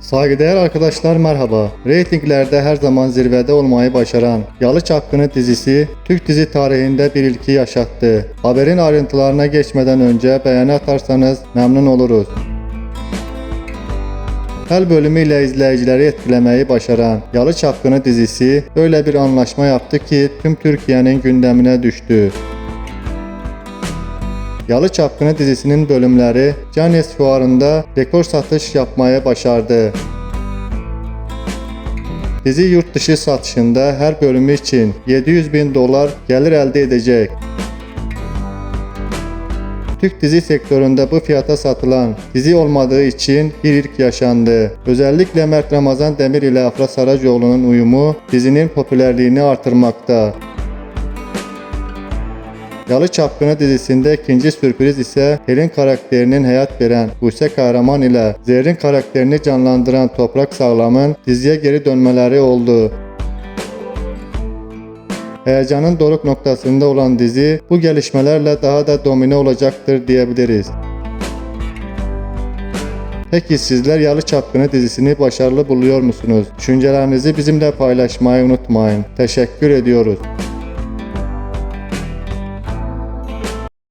Saygıdeğer arkadaşlar merhaba. Reytinglerde her zaman zirvede olmayı başaran Yalı Çapkını dizisi Türk dizi tarihinde bir ilki yaşattı. Haberin ayrıntılarına geçmeden önce beğeni atarsanız memnun oluruz. Her bölümüyle izleyicileri etkilemeyi başaran Yalı Çapkını dizisi öyle bir anlaşma yaptı ki tüm Türkiye'nin gündemine düştü. Yalı Çapkını dizisinin bölümleri Cannes fuarında rekor satış yapmaya başardı. Dizi yurt dışı satışında her bölümü için 700 bin dolar gelir elde edecek. Türk dizi sektöründe bu fiyata satılan dizi olmadığı için bir ilk yaşandı. Özellikle Mert Ramazan Demir ile Afra Saracoğlu'nun uyumu dizinin popülerliğini artırmakta. Yalı Çapkını dizisinde ikinci sürpriz ise Pelin karakterinin hayat veren Buse Kahraman ile Zerrin karakterini canlandıran Toprak Sağlam'ın diziye geri dönmeleri oldu. Heyecanın doruk noktasında olan dizi bu gelişmelerle daha da domine olacaktır diyebiliriz. Peki sizler Yalı Çapkını dizisini başarılı buluyor musunuz? Düşüncelerinizi bizimle paylaşmayı unutmayın. Teşekkür ediyoruz.